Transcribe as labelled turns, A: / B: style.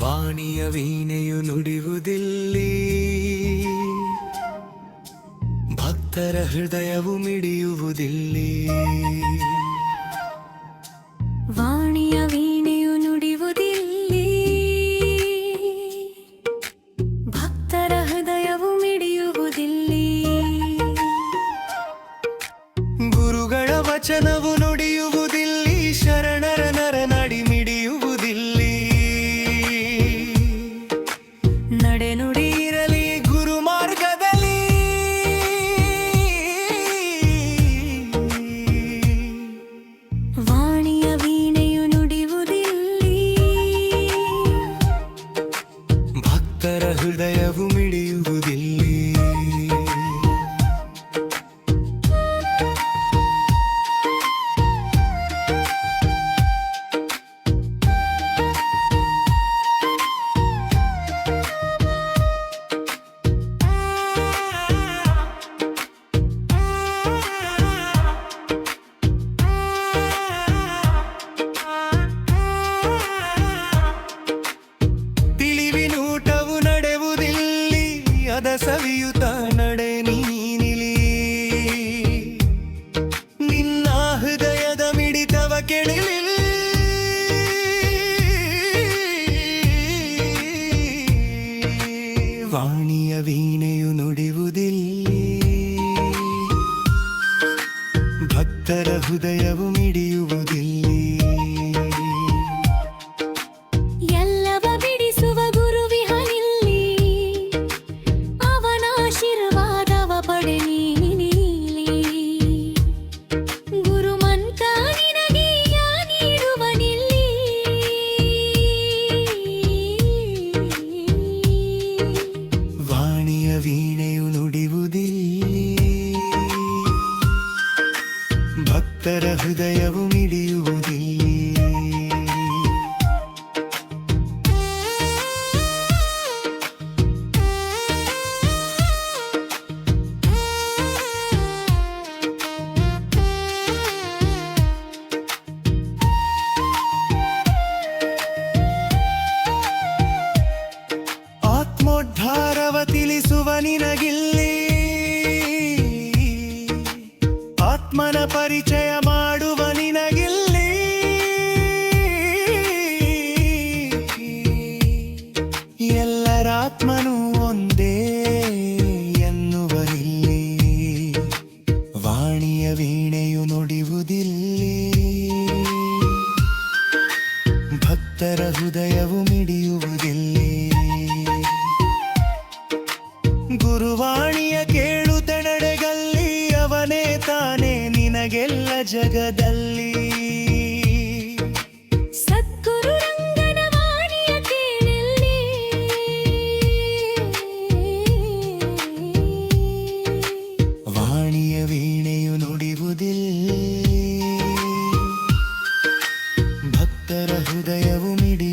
A: ವಾಣಿಯ ವೀಣೆಯು ನುಡಿಯುವುದಿಲ್ಲಿ. ಭಕ್ತರ ಹೃದಯವು ಮಿಡಿಯುವುದಿಲ್ಲಿ.
B: ವಾಣಿಯ ವೀಣೆಯು ನುಡಿಯುವುದಿಲ್ಲಿ. ಭಕ್ತರ ಹೃದಯವು ಮಿಡಿಯುವುದಿಲ್ಲಿ.
A: ಗುರುಗಳ ವಚನವು ನಡೆ
B: ನುಡಿ
A: ಇರಲಿ ಗುರು ಮಾರ್ಗದಲ್ಲಿ
B: ವಾಣಿಯ ವೀಣೆಯು ನುಡಿಯುವುದಿಲ್ಲಿ.
A: ಭಕ್ತರ ಹೃದಯವು ಮಿಡಿಯುವುದಿಲ್ಲಿ. ಅದ ಸವಿಯುತ ನಡೆ ನೀನಿಲಿ ನಿನ್ನ ಹೃದಯದ ಮಿಡಿತವ ಕೆಳಿಲಿ. ವಾಣಿಯ ವೀಣೆಯು ನುಡಿಯುವುದಿಲ್ಲಿ ಭಕ್ತರ ಹೃದಯವು ಮಿಡಿಯುವುದಿಲ್ಲಿ ಭಕ್ತರ ಹೃದಯವು ಪರಿಚಯ ಮಾಡುವ ನಿನಗಿಲ್ಲಿ. ಎಲ್ಲರಾತ್ಮನು ಒಂದೇ ಎನ್ನುವರಿಲ್ಲಿ ವಾಣಿಯ ವೀಣೆಯು ನುಡಿಯುವುದಿಲ್ಲಿ. ಭಕ್ತರ ಹೃದಯವು ಮಿಡಿಯುವುದಿಲ್ಲಿ. ಜಗದಲ್ಲಿ.
B: ಸದ್ಗುರು ರಂಗನ ವೀಣೆಯು ನುಡಿಯುವುದಿಲ್ಲ
A: ಭಕ್ತರ ಹೃದಯವು ಮಿಡಿ